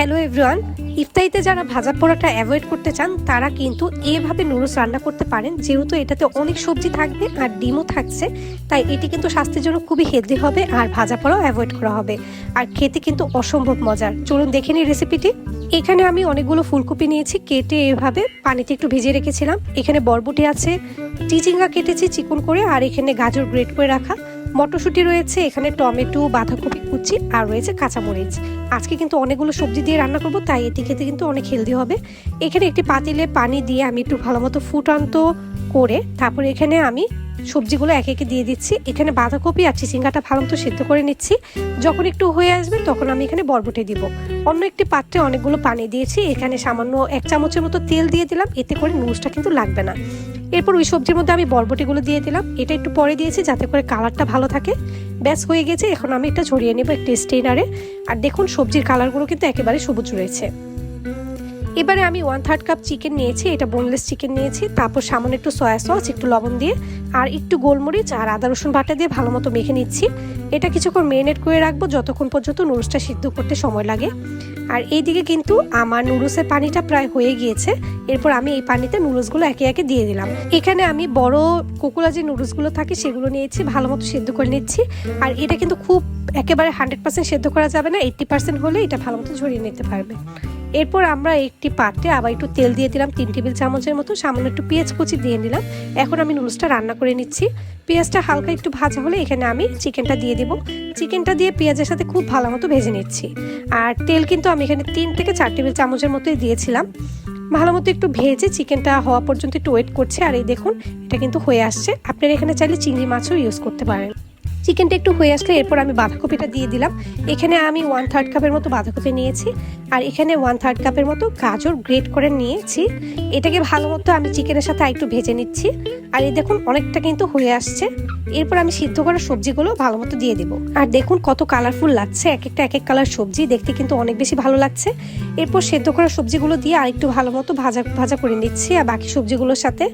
Hello everyone ইফতারিতে যারা ভাজা পোড়াটা avoid করতে চান, তারা কিন্তু এভাবে নুডলস রান্না করতে পারেন। যেহেতু এটাতে অনেক সবজি থাকবে আর ডিমও থাকছে, তাই এটি কিন্তু স্বাস্থ্যের জন্য খুবই হেলদি হবে আর ভাজা পোড়াও অ্যাভয়েড করা হবে। আর খেতে কিন্তু অসম্ভব মজার। চলুন দেখে নিই রেসিপিটি এখানে আমি অনেকগুলো ফুলকপি নিয়েছি, কেটে এভাবে পানিতে একটু ভিজিয়ে রেখেছিলাম। এখানে বরবটি আছে, চিচিঙ্গা কেটেছি চিকন করে, আর এখানে গাজর গ্রেট করে রাখা। মটরশুঁটি রয়েছে, এখানে টমেটো, বাঁধাকপি, কুচি, আর রয়েছে কাঁচামরিচ। আজকে কিন্তু অনেকগুলো সবজি দিয়ে রান্না করব, তাই এটি খেতে কিন্তু অনেক হেলদি হবে। এখানে একটি পাতিলে পানি দিয়ে আমি একটু ভালো মতো ফুটান্ত করে, তারপর এখানে আমি সবজিগুলো একে একে দিয়ে দিচ্ছি। এখানে বাঁধাকপি আর চিচিঙ্গাটা ভালো মতো সিদ্ধ করে নিচ্ছি। যখন একটু হয়ে আসবে, তখন আমি এখানে বরবটি দিব। অন্য একটি পাত্রে অনেকগুলো পানি দিয়েছি। এখানে সামান্য এক চামচের মতো তেল দিয়ে দিলাম, এতে করে নুডলসটা কিন্তু লাগবে না। এরপর ওই সবজির মধ্যে আমি বরবটিগুলো দিয়ে দিলাম। এটা একটু পরে দিয়েছি যাতে করে কালারটা ভালো থাকে। ব্যাস, হয়ে গেছে। এখন আমি এটা ঝরিয়ে নেব একটি স্টেনারে আর দেখুন, সবজির কালারগুলো কিন্তু একেবারে সবুজ রয়েছে। এবারে আমি ওয়ান থার্ড কাপ চিকেন নিয়েছি, এটা বোনলেস চিকেন নিয়েছি, তারপর সামান্য একটু সয়া সস একটু লবণ দিয়ে, আর একটু গোলমরিচ আর আদা রসুন বাটা দিয়ে ভালো মতো মেখে নিচ্ছি। এটা কিছুক্ষণ মেরিনেট করে রাখব, যতক্ষণ পর্যন্ত নুডলসটা সিদ্ধ করতে সময় লাগে। আর এইদিকে কিন্তু আমার নুডলসের পানিটা প্রায় হয়ে গিয়েছে, এরপর আমি এই পানিতে নুডলসগুলো একে একে দিয়ে দিলাম। এখানে আমি বড় কুকুলা যে নুডলসগুলো থাকে, সেগুলো নিয়েছি, ভালো মতো সেদ্ধ করে নিচ্ছি। আর এটা কিন্তু খুব একেবারে হান্ড্রেড পার্সেন্ট সেদ্ধ করা যাবে না এইট্টি পার্সেন্ট হলে এটা ভালো মতো ঝরিয়ে নিতে পারবে। এরপর আমরা একটি পাত্রে আবার একটু তেল দিয়ে দিলাম, তিন টেবিল চামচের মতো। সামান্য একটু পেঁয়াজ কুচি দিয়ে নিলাম। এখন আমি নুডলসটা রান্না করে নিচ্ছি। পেঁয়াজটা হালকা একটু ভাজা হলে এখানে আমি চিকেনটা দিয়ে দেবো। চিকেনটা দিয়ে পেঁয়াজের সাথে খুব ভালো মতো ভেজে নিচ্ছি। আর তেল কিন্তু আমি এখানে তিন থেকে চার টেবিল চামচের মতোই দিয়েছিলাম। ভালো মতো একটু ভেজে চিকেনটা হওয়া পর্যন্ত একটু ওয়েট করছে। আর এই দেখুন, এটা কিন্তু হয়ে আসছে। আপনারা এখানে চাইলে চিংড়ি মাছও ইউজ করতে পারেন। চিকেনটা একটু হয়ে আসলে এরপর আমি বাঁধাকপিটা দিয়ে দিলাম। এখানে আমি ওয়ান থার্ড কাপের মতো বাঁধাকপি নিয়েছি। আর এখানে ওয়ান থার্ড কাপের মতো গাজর গ্রেট করে নিয়েছি। এটাকে ভালো মতো আমি চিকেনের সাথে একটু ভেজে নিচ্ছি। আর এই দেখুন, অনেকটা কিন্তু হয়ে আসছে। এরপর আমি সিদ্ধ করা সবজিগুলো ভালো মতো দিয়ে দিব। আর দেখুন কত কালারফুল লাগছে। এক একটা, এক এক কালার সবজি দেখতে কিন্তু অনেক বেশি ভালো লাগছে। এরপর সেদ্ধ করা সবজিগুলো দিয়ে আরেকটু ভালো মতো ভাজা ভাজা করে নিচ্ছি। আর বাকি সবজিগুলোর সাথে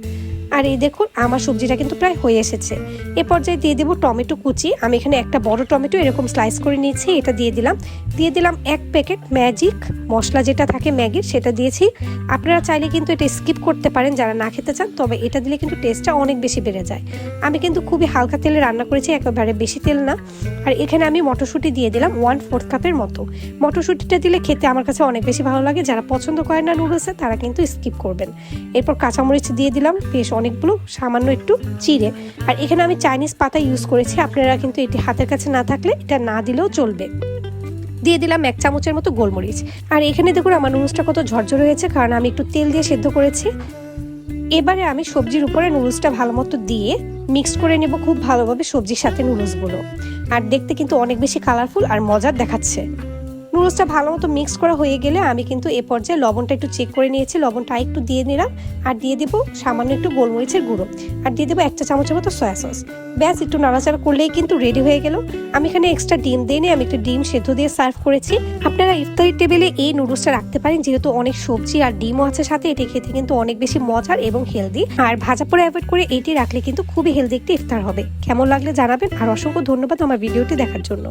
আর এই দেখুন, আমার সবজিটা কিন্তু প্রায় হয়ে এসেছে। এ পর্যায়ে দিয়ে দেবো টমেটো কুচি। আমি এখানে একটা বড় টমেটো এরকম স্লাইস করে নিয়েছি, এটা দিয়ে দিলাম। দিয়ে দিলাম এক প্যাকেট ম্যাজিক মশলা যেটা থাকে ম্যাগির সেটা দিয়েছি। আপনারা চাইলে কিন্তু এটা স্কিপ করতে পারেন যারা না খেতে চান, তবে এটা দিলে কিন্তু টেস্টটা অনেক বেশি বেড়ে যায়। আমি কিন্তু খুবই হালকা তেলে রান্না করেছি, একেবারে বেশি তেল না। আর এখানে আমি মটরশুঁটি দিয়ে দিলাম ওয়ান ফোর্থ কাপের মতো। মটরশুঁটিটা দিলে খেতে আমার কাছে অনেক বেশি ভালো লাগে। যারা পছন্দ করেন না নুডলসে তারা কিন্তু স্কিপ করবেন। এরপর কাঁচামরিচ দিয়ে দিলাম, বেশ অনেকগুলো, সামান্য একটু চিড়ে। আর এখানে আমি চাইনিজ পাতা ইউজ করেছি, আপনারা কিন্তু এটি হাতের কাছে না থাকলে এটা না দিলেও চলবে। দিয়ে দিলাম এক চামচের মতো গোলমরিচ। আর এখানে দেখুন আমার নুডলসটা কত ঝরঝর হয়েছে, কারণ আমি একটু তেল দিয়ে সেদ্ধ করেছি। এবারে আমি সবজির উপরে নুডলসটা ভালো মতো দিয়ে মিক্স করে নেব খুব ভালোভাবে সবজির সাথে নুডলসগুলো। আর দেখতে কিন্তু অনেক বেশি কালারফুল আর মজার দেখাচ্ছে। নুডলসটা ভালো মতো মিক্স করা হয়ে গেলে আমি কিন্তু এ পর্যায়ে লবণটা একটু চেক করে নিয়েছি, লবণটা একটু দিয়ে নিলাম আর দিয়ে দেবো সামান্য একটু গোলমরিচের গুঁড়ো। আর দিয়ে দেবো একটা চামচের মতো সয়া সস ব্যাস, একটু নাড়াচাড়া করলেই কিন্তু রেডি হয়ে গেল। আমি এখানে এক্সট্রা ডিম দিয়ে আমি একটু ডিম সেদ্ধ দিয়ে সার্ভ করেছি। আপনারা ইফতারির টেবিলে এই নুডলসটা রাখতে পারেন, যেহেতু অনেক সবজি আর ডিমও আছে সাথে, এটি খেতে কিন্তু অনেক বেশি মজার এবং হেলদি আর ভাজা পরে অ্যাভয়েড করে এটি রাখলে কিন্তু খুবই হেলদি একটি ইফতার হবে। কেমন লাগলে জানাবেন, আর অসংখ্য ধন্যবাদ আমার ভিডিওটি দেখার জন্য।